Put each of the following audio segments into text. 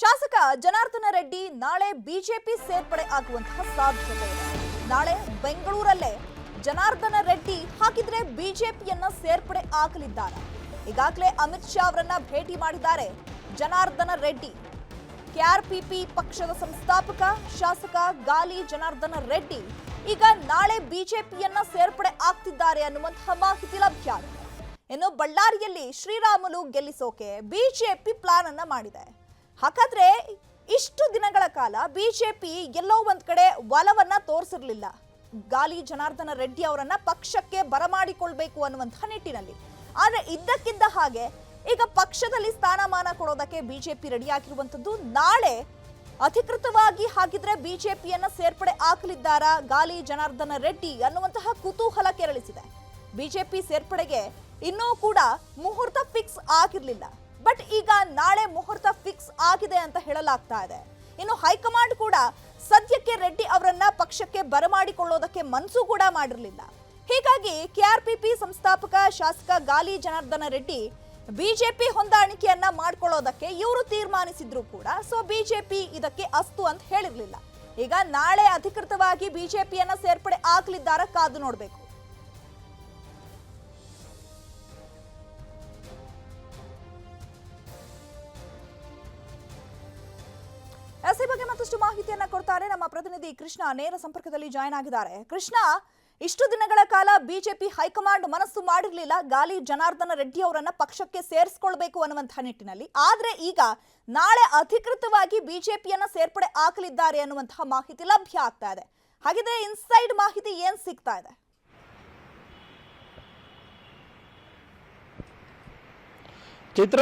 ಶಾಸಕ ಜನಾರ್ದನ ರೆಡ್ಡಿ ನಾಳೆ ಬಿಜೆಪಿ ಸೇರ್ಪಡೆ ಆಗುವಂತಹ ಸಾಧ್ಯತೆ ಇದೆ. ನಾಳೆ ಬೆಂಗಳೂರಲ್ಲೇ ಜನಾರ್ದನ ರೆಡ್ಡಿ ಹಾಕಿದ್ರೆ ಬಿಜೆಪಿಯನ್ನ ಸೇರ್ಪಡೆ ಆಗಲಿದ್ದಾರೆ. ಈಗಾಗಲೇ ಅಮಿತ್ ಶಾ ಅವರನ್ನ ಭೇಟಿ ಮಾಡಿದ್ದಾರೆ ಜನಾರ್ದನ ರೆಡ್ಡಿ. ಕೆಆರ್ಪಿಪಿ ಪಕ್ಷದ ಸಂಸ್ಥಾಪಕ ಶಾಸಕ ಗಾಲಿ ಜನಾರ್ದನ ರೆಡ್ಡಿ ಈಗ ನಾಳೆ ಬಿಜೆಪಿಯನ್ನ ಸೇರ್ಪಡೆ ಆಗ್ತಿದ್ದಾರೆ ಅನ್ನುವಂತಹ ಮಾಹಿತಿ ಲಭ್ಯ ಆಗಿದೆ. ಇನ್ನು ಬಳ್ಳಾರಿಯಲ್ಲಿ ಶ್ರೀರಾಮುಲು ಗೆಲ್ಲಿಸೋಕೆ ಬಿಜೆಪಿ ಪ್ಲಾನ್ ಅನ್ನ ಮಾಡಿದೆ. ಹಾಗಾದ್ರೆ ಇಷ್ಟು ದಿನಗಳ ಕಾಲ ಬಿಜೆಪಿ ಎಲ್ಲೋ ಒಂದ್ ಕಡೆ ಒಲವನ್ನ ತೋರಿಸಿರ್ಲಿಲ್ಲ. ಗಾಲಿ ಜನಾರ್ದನ ರೆಡ್ಡಿ ಅವರನ್ನ ಪಕ್ಷಕ್ಕೆ ಬರಮಾಡಿಕೊಳ್ಬೇಕು ಅನ್ನುವಂತಹ ನಿಟ್ಟಿನಲ್ಲಿ. ಆದ್ರೆ ಇದ್ದಕ್ಕಿದ್ದ ಹಾಗೆ ಈಗ ಪಕ್ಷದಲ್ಲಿ ಸ್ಥಾನಮಾನ ಕೊಡೋದಕ್ಕೆ ಬಿಜೆಪಿ ರೆಡಿ ಆಗಿರುವಂತದ್ದು ನಾಳೆ ಅಧಿಕೃತವಾಗಿ ಹಾಗಿದ್ರೆ ಬಿಜೆಪಿಯನ್ನ ಸೇರ್ಪಡೆ ಹಾಕಲಿದ್ದಾರಾ ಗಾಲಿ ಜನಾರ್ದನ ರೆಡ್ಡಿ ಅನ್ನುವಂತಹ ಕುತೂಹಲ ಕೆರಳಿಸಿದೆ. ಬಿಜೆಪಿ ಸೇರ್ಪಡೆಗೆ ಇನ್ನೂ ಕೂಡ ಮುಹೂರ್ತ ಫಿಕ್ಸ್ ಆಗಿರ್ಲಿಲ್ಲ. ಬಟ್ ಈಗ ನಾಳೆ ಮುಹೂರ್ತ ಫಿಕ್ಸ್ ಆಗಿದೆ ಅಂತ ಹೇಳಲಾಗ್ತಾ ಇದೆ. ಇನ್ನು ಹೈಕಮಾಂಡ್ ಕೂಡ ಸದ್ಯಕ್ಕೆ ರೆಡ್ಡಿ ಅವರನ್ನ ಪಕ್ಷಕ್ಕೆ ಬರಮಾಡಿಕೊಳ್ಳೋದಕ್ಕೆ ಮನಸ್ಸು ಕೂಡ ಮಾಡಿರಲಿಲ್ಲ. ಹೀಗಾಗಿ ಕೆಆರ್ಪಿಪಿ ಸಂಸ್ಥಾಪಕ ಶಾಸಕ ಗಾಲಿ ಜನಾರ್ದನ ರೆಡ್ಡಿ ಬಿಜೆಪಿ ಹೊಂದಾಣಿಕೆಯನ್ನ ಮಾಡ್ಕೊಳ್ಳೋದಕ್ಕೆ ಇವರು ತೀರ್ಮಾನಿಸಿದ್ರು ಕೂಡ ಸೊ ಬಿಜೆಪಿ ಇದಕ್ಕೆ ಅಸ್ತು ಅಂತ ಹೇಳಿರ್ಲಿಲ್ಲ. ಈಗ ನಾಳೆ ಅಧಿಕೃತವಾಗಿ ಬಿಜೆಪಿಯನ್ನ ಸೇರ್ಪಡೆ ಆಗ್ಲಿದ್ದಾರ ಕಾದು ನೋಡ್ಬೇಕು. ಈ ಬಗ್ಗೆ ಮತ್ತಷ್ಟು ಮಾಹಿತಿಯನ್ನ ಕೊಡ್ತಾರೆ ನಮ್ಮ ಪ್ರತಿನಿಧಿ ಕೃಷ್ಣ. ನೇರ ಸಂಪರ್ಕದಲ್ಲಿ ಜಾಯ್ನ್ ಆಗಿದ್ದಾರೆ. ಕೃಷ್ಣ, ಇಷ್ಟು ದಿನಗಳ ಕಾಲ ಬಿಜೆಪಿ ಹೈಕಮಾಂಡ್ ಮನಸ್ಸು ಮಾಡಿರಲಿಲ್ಲ. ಗಾಲಿ ಜನಾರ್ದನ ರೆಡ್ಡಿ ಅವರನ್ನ ಪಕ್ಷಕ್ಕೆ ಸೇರಿಸ್ಕೊಳ್ಬೇಕು ಅನ್ನುವಂತಹ ನಿಟ್ಟಿನಲ್ಲಿ. ಆದ್ರೆ ಈಗ ನಾಳೆ ಅಧಿಕೃತವಾಗಿ ಬಿಜೆಪಿಯನ್ನ ಸೇರ್ಪಡೆ ಆಗಲಿದ್ದಾರೆ ಅನ್ನುವಂತಹ ಮಾಹಿತಿ ಲಭ್ಯ ಆಗ್ತಾ ಇದೆ. ಹಾಗಿದ್ರೆ ಇನ್ಸೈಡ್ ಮಾಹಿತಿ ಏನ್ ಸಿಗ್ತಾ ಇದೆ? ಚೈತ್ರ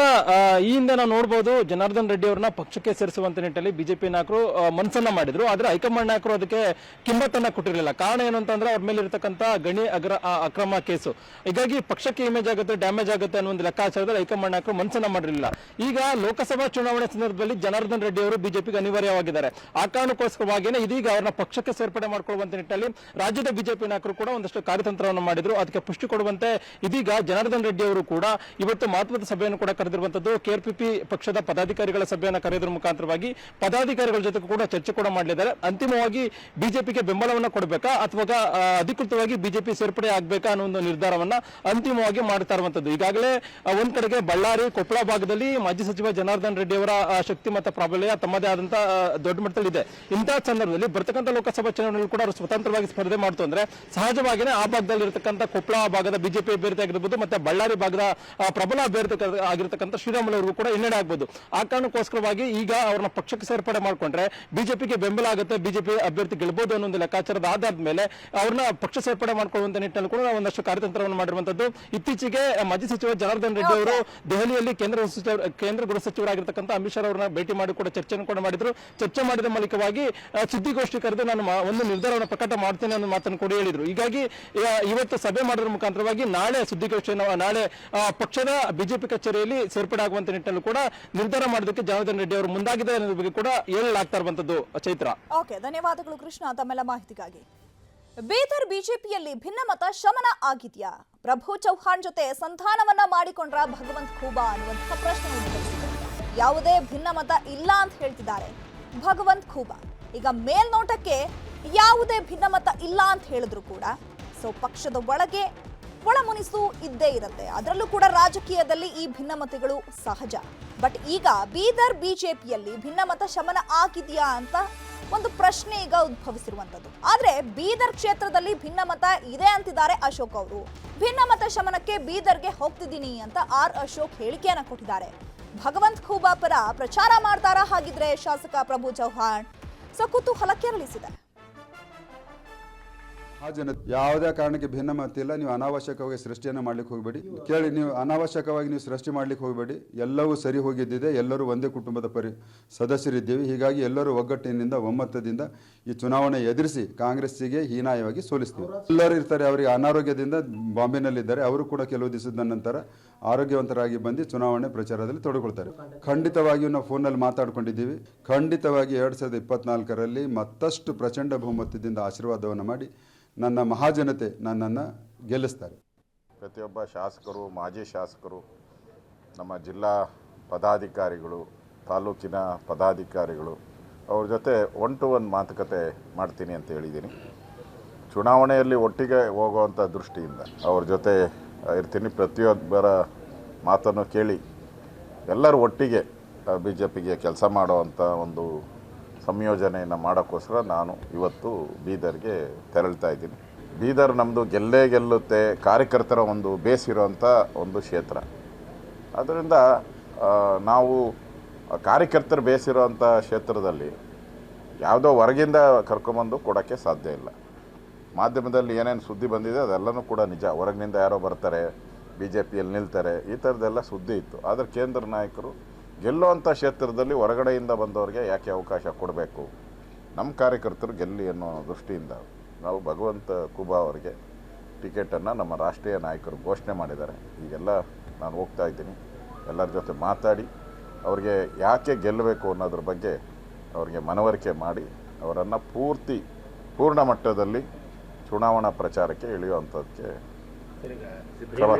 ಈ ಹಿಂದೆ ನಾವು ನೋಡಬಹುದು ಜನಾರ್ದನ್ ರೆಡ್ಡಿ ಅವರನ್ನ ಪಕ್ಷಕ್ಕೆ ಸೇರಿಸುವಂತ ನಿಟ್ಟಿನಲ್ಲಿ ಬಿಜೆಪಿ ನಾಯಕರು ಮನಸ್ಸನ್ನ ಮಾಡಿದ್ರು. ಆದ್ರೆ ಹೈಕಮಾಂಡ್ ನಾಯಕರು ಅದಕ್ಕೆ ಕಿಮ್ಮತ್ತನ್ನ ಕೊಟ್ಟಿರಲಿಲ್ಲ. ಕಾರಣ ಏನು ಅಂತಂದ್ರೆ ಅವ್ರ ಮೇಲೆ ಇರತಕ್ಕಂತ ಗಣಿ ಅಗ್ರ ಅಕ್ರಮ ಕೇಸು. ಹೀಗಾಗಿ ಪಕ್ಷಕ್ಕೆ ಇಮೇಜ್ ಆಗುತ್ತೆ ಡ್ಯಾಮೇಜ್ ಆಗುತ್ತೆ ಅನ್ನೋ ಒಂದು ಲೆಕ್ಕಾಚಾರದಲ್ಲಿ ಹೈಕಮಾಂಡ್ ನಾಯಕರು ಮನಸ್ಸನ್ನ ಮಾಡಿರಲಿಲ್ಲ. ಈಗ ಲೋಕಸಭಾ ಚುನಾವಣೆ ಸಂದರ್ಭದಲ್ಲಿ ಜನಾರ್ದನ್ ರೆಡ್ಡಿ ಅವರು ಬಿಜೆಪಿಗೆ ಅನಿವಾರ್ಯವಾಗಿದ್ದಾರೆ. ಆ ಕಾರಣಕ್ಕೋಸ್ಕರವಾಗಿಯೇ ಇದೀಗ ಅವರನ್ನ ಪಕ್ಷಕ್ಕೆ ಸೇರ್ಪಡೆ ಮಾಡಿಕೊಳ್ಳುವಂತ ನಿಟ್ಟಿನಲ್ಲಿ ರಾಜ್ಯದ ಬಿಜೆಪಿ ನಾಯಕರು ಕೂಡ ಒಂದಷ್ಟು ಕಾರ್ಯತಂತ್ರವನ್ನು ಮಾಡಿದ್ರು. ಅದಕ್ಕೆ ಪುಷ್ಟಿ ಕೊಡುವಂತೆ ಇದೀಗ ಜನಾರ್ದನ್ ರೆಡ್ಡಿ ಅವರು ಕೂಡ ಇವತ್ತು ಮಹತ್ವದ ಸಭೆಯನ್ನು ಕೂಡ ಕರೆದಿರುವಂತದ್ದು ಕೆಆರ್ಪಿಪಿ ಪಕ್ಷದ ಪದಾಧಿಕಾರಿಗಳ ಸಭೆಯನ್ನು ಕರೆಯೋದ್ರ ಮುಖಾಂತರವಾಗಿ ಪದಾಧಿಕಾರಿಗಳ ಜೊತೆ ಕೂಡ ಚರ್ಚೆ ಕೂಡ ಮಾಡಲಿದ್ದಾರೆ. ಅಂತಿಮವಾಗಿ ಬಿಜೆಪಿಗೆ ಬೆಂಬಲವನ್ನ ಕೊಡಬೇಕಾ ಅಥವಾ ಅಧಿಕೃತವಾಗಿ ಬಿಜೆಪಿ ಸೇರ್ಪಡೆ ಆಗಬೇಕಾ ಅನ್ನೋ ಒಂದು ನಿರ್ಧಾರವನ್ನ ಅಂತಿಮವಾಗಿ ಮಾಡ್ತಾ ಇರುವಂತದ್ದು. ಈಗಾಗಲೇ ಒಂದ್ ಕಡೆಗೆ ಬಳ್ಳಾರಿ, ಕೊಪ್ಪಳ ಭಾಗದಲ್ಲಿ ಮಾಜಿ ಸಚಿವ ಜನಾರ್ದನ್ ರೆಡ್ಡಿ ಅವರ ಶಕ್ತಿ ಮತ್ತು ಪ್ರಾಬಲ್ಯ ತಮ್ಮದೇ ಆದಂತಹ ದೊಡ್ಡ ಮಟ್ಟದಲ್ಲಿ ಇದೆ ಇಂತಹ ಸಂದರ್ಭದಲ್ಲಿ ಬರ್ತಕ್ಕಂಥ ಲೋಕಸಭಾ ಚುನಾವಣೆಯಲ್ಲಿ ಕೂಡ ಅವರು ಸ್ವತಂತ್ರವಾಗಿ ಸ್ಪರ್ಧೆ ಮಾಡ್ತು ಅಂದ್ರೆ ಸಹಜವಾಗಿಯೇ ಆ ಭಾಗದಲ್ಲಿ ಇರತಕ್ಕಂಥ ಕೊಪ್ಪಳ ಭಾಗದ ಬಿಜೆಪಿ ಅಭ್ಯರ್ಥಿ ಆಗಿರ್ಬೋದು ಮತ್ತೆ ಬಳ್ಳಾರಿ ಭಾಗದ ಪ್ರಬಲ ಅಭ್ಯರ್ಥಿ ಆಗಿರ್ತಕ್ಕಂಥ ಶ್ರೀರಾಮುಲು ಕೂಡ ಹಿನ್ನಡೆ ಆಗ್ಬೋದು. ಆ ಕಾರಣಕ್ಕೋಸ್ಕರವಾಗಿ ಈಗ ಅವ್ರನ್ನ ಪಕ್ಷಕ್ಕೆ ಸೇರ್ಪಡೆ ಮಾಡ್ಕೊಂಡ್ರೆ ಬಿಜೆಪಿಗೆ ಬೆಂಬಲ ಆಗುತ್ತೆ ಬಿಜೆಪಿ ಅಭ್ಯರ್ಥಿ ಗೆಲ್ಬಹುದು ಅನ್ನೋ ಒಂದು ಲೆಕ್ಕಾಚಾರದ ಆಧಾರದ ಮೇಲೆ ಅವ್ರನ್ನ ಪಕ್ಷ ಸೇರ್ಪಡೆ ಮಾಡ್ಕೊಳ್ಳುವಂತ ನಿಟ್ಟಿನಲ್ಲಿ ಕೂಡ ನಾವು ಒಂದಷ್ಟು ಕಾರ್ಯತಂತ್ರವನ್ನು ಮಾಡಿರುವಂತದ್ದು. ಇತ್ತೀಚೆಗೆ ಮಾಜಿ ಸಚಿವ ಜನಾರ್ದನ್ ರೆಡ್ಡಿ ಅವರು ದೆಹಲಿಯಲ್ಲಿ ಕೇಂದ್ರ ಕೇಂದ್ರ ಗೃಹ ಸಚಿವರಾಗಿರ್ತಕ್ಕಂಥ ಅಮಿತ್ ಶಾ ಅವರನ್ನ ಭೇಟಿ ಮಾಡಿ ಕೂಡ ಚರ್ಚೆಯನ್ನು ಕೂಡ ಮಾಡಿದ್ರು. ಚರ್ಚೆ ಮಾಡಿದ ಮೂಲಕವಾಗಿ ಸುದ್ದಿಗೋಷ್ಠಿ ಕರೆದು ನಾನು ಒಂದು ನಿರ್ಧಾರವನ್ನು ಪ್ರಕಟ ಮಾಡ್ತೇನೆ ಅನ್ನೋ ಮಾತನ್ನು ಕೂಡ ಹೇಳಿದ್ರು. ಹೀಗಾಗಿ ಇವತ್ತು ಸಭೆ ಮಾಡೋದ್ರ ಮುಖಾಂತರವಾಗಿ ನಾಳೆ ಸುದ್ದಿಗೋಷ್ಠಿಯನ್ನು ನಾಳೆ ಪಕ್ಷದ ಬಿಜೆಪಿ ಕಚೇರಿಯಲ್ಲಿ ಸೇರ್ಪಡೆ ಆಗುವಂತ ನಿಟ್ಟಿನಲ್ಲಿ ಕೂಡ ನಿರ್ಧಾರ ಮಾಡೋದಕ್ಕೆ ಜನಾರ್ದನ್ ರೆಡ್ಡಿ ಅವರು ಮುಂದಾಗಿದೆ ಅನ್ನೋದ್ರ ಬಗ್ಗೆ ಕೂಡ ಹೇಳಲಾಗ್ತಾ ಇರುವಂತದ್ದು ಚೈತ್ರ. ಓಕೆ, ಧನ್ಯವಾದಗಳು ಕೃಷ್ಣ ತಮ್ಮೆಲ್ಲ ಮಾಹಿತಿಗಾಗಿ. ಬೀದರ್ ಬಿಜೆಪಿಯಲ್ಲಿ ಭಿನ್ನಮತ ಶಮನ ಆಗಿದ್ಯಾ? ಪ್ರಭು ಚೌಹಾಣ್ ಜೊತೆ ಸಂಧಾನವನ್ನ ಮಾಡಿಕೊಂಡ್ರ ಭಗವಂತ್ ಖೂಬಾ ಅನ್ನುವಂತಹ ಪ್ರಶ್ನೆ ಯಾವುದೇ ಭಿನ್ನಮತ ಇಲ್ಲ ಅಂತ ಹೇಳ್ತಿದ್ದಾರೆ ಭಗವಂತ್ ಖೂಬಾ. ಈಗ ಮೇಲ್ನೋಟಕ್ಕೆ ಯಾವುದೇ ಭಿನ್ನಮತ ಇಲ್ಲ ಅಂತ ಹೇಳಿದ್ರು ಕೂಡ. ಸೊ ಪಕ್ಷದ ಒಳಗೆ ಒಳಮುನಿಸು ಇದ್ದೇ ಇರುತ್ತೆ. ಅದರಲ್ಲೂ ಕೂಡ ರಾಜಕೀಯದಲ್ಲಿ ಈ ಭಿನ್ನಮತಗಳು ಸಹಜ. ಬಟ್ ಈಗ ಬೀದರ್ ಬಿಜೆಪಿಯಲ್ಲಿ ಭಿನ್ನಮತ ಶಮನ ಆಗಿದೆಯಾ ಅಂತ ಒಂದು ಪ್ರಶ್ನೆ ಈಗ ಉದ್ಭವಿಸಿರುವಂತದ್ದು ಆದ್ರೆ ಬೀದರ್ ಕ್ಷೇತ್ರದಲ್ಲಿ ಭಿನ್ನಮತ ಇದೆ ಅಂತಿದ್ದಾರೆ ಅಶೋಕ್ ಅವರು. ಭಿನ್ನಮತ ಶಮನಕ್ಕೆ ಬೀದರ್ಗೆ ಹೋಗ್ತಿದ್ದೀನಿ ಅಂತ ಆರ್ ಅಶೋಕ್ ಹೇಳಿಕೆಯನ್ನ ಕೊಟ್ಟಿದ್ದಾರೆ. ಭಗವಂತ್ ಖೂಬಾ ಪರ ಪ್ರಚಾರ ಮಾಡ್ತಾರಾ ಹಾಗಿದ್ರೆ ಶಾಸಕ ಪ್ರಭು ಚೌಹಾಣ್ ಸೊ ಕುತೂಹಲ ಕೆರಳಿಸಿದೆ. ಆ ಜನ ಯಾವುದೇ ಕಾರಣಕ್ಕೆ ಭಿನ್ನಮತ ಇಲ್ಲ ನೀವು ಅನಾವಶ್ಯಕವಾಗಿ ಸೃಷ್ಟಿಯನ್ನು ಮಾಡ್ಲಿಕ್ಕೆ ಹೋಗಬೇಡಿ. ಕೇಳಿ, ನೀವು ಅನಾವಶ್ಯಕವಾಗಿ ನೀವು ಸೃಷ್ಟಿ ಮಾಡ್ಲಿಕ್ಕೆ ಹೋಗಬೇಡಿ. ಎಲ್ಲವೂ ಸರಿ ಹೋಗಿದ್ದಿದೆ, ಎಲ್ಲರೂ ಒಂದೇ ಕುಟುಂಬದ ಪರಿ ಸದಸ್ಯರಿದ್ದೀವಿ. ಹೀಗಾಗಿ ಎಲ್ಲರೂ ಒಗ್ಗಟ್ಟಿನಿಂದ, ಒಮ್ಮತದಿಂದ ಈ ಚುನಾವಣೆ ಎದುರಿಸಿ ಕಾಂಗ್ರೆಸ್ಸಿಗೆ ಹೀನಾಯವಾಗಿ ಸೋಲಿಸ್ತೀವಿ. ಎಲ್ಲರೂ ಇರ್ತಾರೆ, ಅವರಿಗೆ ಅನಾರೋಗ್ಯದಿಂದ ಬಾಂಬೆನಲ್ಲಿದ್ದಾರೆ. ಅವರು ಕೂಡ ಕೆಲವು ದಿವಸದ ನಂತರ ಆರೋಗ್ಯವಂತರಾಗಿ ಬಂದು ಚುನಾವಣೆ ಪ್ರಚಾರದಲ್ಲಿ ತೊಡಗೊಳ್ತಾರೆ ಖಂಡಿತವಾಗಿಯೂ ನಾವು ಫೋನಲ್ಲಿ ಮಾತಾಡ್ಕೊಂಡಿದ್ದೀವಿ. ಖಂಡಿತವಾಗಿ ಎರಡು ಸಾವಿರದ ಇಪ್ಪತ್ನಾಲ್ಕರಲ್ಲಿ ಮತ್ತಷ್ಟು ಪ್ರಚಂಡ ಬಹುಮತದಿಂದ ಆಶೀರ್ವಾದವನ್ನು ಮಾಡಿ ನನ್ನ ಮಹಾಜನತೆ ನನ್ನನ್ನು ಗೆಲ್ಲಿಸ್ತಾರೆ. ಪ್ರತಿಯೊಬ್ಬ ಶಾಸಕರು, ಮಾಜಿ ಶಾಸಕರು, ನಮ್ಮ ಜಿಲ್ಲಾ ಪದಾಧಿಕಾರಿಗಳು, ತಾಲೂಕಿನ ಪದಾಧಿಕಾರಿಗಳು, ಅವ್ರ ಜೊತೆ ಒನ್ ಟು ಒನ್ ಮಾತುಕತೆ ಮಾಡ್ತೀನಿ ಅಂತ ಹೇಳಿದ್ದೀನಿ. ಚುನಾವಣೆಯಲ್ಲಿ ಒಟ್ಟಿಗೆ ಹೋಗುವಂಥ ದೃಷ್ಟಿಯಿಂದ ಅವ್ರ ಜೊತೆ ಇರ್ತೀನಿ. ಪ್ರತಿಯೊಬ್ಬರ ಮಾತನ್ನು ಕೇಳಿ ಎಲ್ಲರೂ ಒಟ್ಟಿಗೆ ಬಿ ಜೆ ಪಿಗೆ ಕೆಲಸ ಮಾಡುವಂಥ ಒಂದು ಸಂಯೋಜನೆಯನ್ನು ಮಾಡೋಕ್ಕೋಸ್ಕರ ನಾನು ಇವತ್ತು ಬೀದರ್ಗೆ ತೆರಳ್ತಾ ಇದ್ದೀನಿ. ಬೀದರ್ ನಮ್ಮದು ಗೆಲ್ಲೇ ಗೆಲ್ಲುತ್ತೆ ಕಾರ್ಯಕರ್ತರ ಒಂದು ಬೇಸ್ ಇರೋವಂಥ ಒಂದು ಕ್ಷೇತ್ರ. ಅದರಿಂದ ಆ, ನಾವು ಕಾರ್ಯಕರ್ತರು ಬೇಸಿರುವಂಥ ಕ್ಷೇತ್ರದಲ್ಲಿ ಯಾವುದೋ ಹೊರಗಿಂದ ಕರ್ಕೊಂಬಂದು ಕೊಡೋಕ್ಕೆ ಸಾಧ್ಯ ಇಲ್ಲ. ಮಾಧ್ಯಮದಲ್ಲಿ ಏನೇನು ಸುದ್ದಿ ಬಂದಿದೆ ಅದೆಲ್ಲನೂ ಕೂಡ ನಿಜ. ಹೊರಗಿನಿಂದ ಯಾರೋ ಬರ್ತಾರೆ ಬಿ ಜೆ ಪಿಯಲ್ಲಿ ನಿಲ್ತಾರೆ, ಈ ಥರದ್ದೆಲ್ಲ ಸುದ್ದಿ ಇತ್ತು. ಆದರೆ ಕೇಂದ್ರ ನಾಯಕರು ಗೆಲ್ಲುವಂಥ ಕ್ಷೇತ್ರದಲ್ಲಿ ಹೊರಗಡೆಯಿಂದ ಬಂದವರಿಗೆ ಯಾಕೆ ಅವಕಾಶ ಕೊಡಬೇಕು? ನಮ್ಮ ಕಾರ್ಯಕರ್ತರು ಗೆಲ್ಲಿ ಅನ್ನೋ ದೃಷ್ಟಿಯಿಂದ ನಾವು ಭಗವಂತ ಕುಬಾ ಅವರಿಗೆ ಟಿಕೆಟನ್ನು ನಮ್ಮ ರಾಷ್ಟ್ರೀಯ ನಾಯಕರು ಘೋಷಣೆ ಮಾಡಿದ್ದಾರೆ. ಈಗೆಲ್ಲ ನಾನು ಹೋಗ್ತಾ ಇದ್ದೀನಿ. ಎಲ್ಲರ ಜೊತೆ ಮಾತಾಡಿ, ಅವ್ರಿಗೆ ಯಾಕೆ ಗೆಲ್ಲಬೇಕು ಅನ್ನೋದ್ರ ಬಗ್ಗೆ ಅವರಿಗೆ ಮನವರಿಕೆ ಮಾಡಿ, ಅವರನ್ನು ಪೂರ್ತಿ, ಪೂರ್ಣ ಮಟ್ಟದಲ್ಲಿ ಚುನಾವಣಾ ಪ್ರಚಾರಕ್ಕೆ ಇಳಿಯುವಂಥದ್ದಕ್ಕೆ ಕ್ರಮ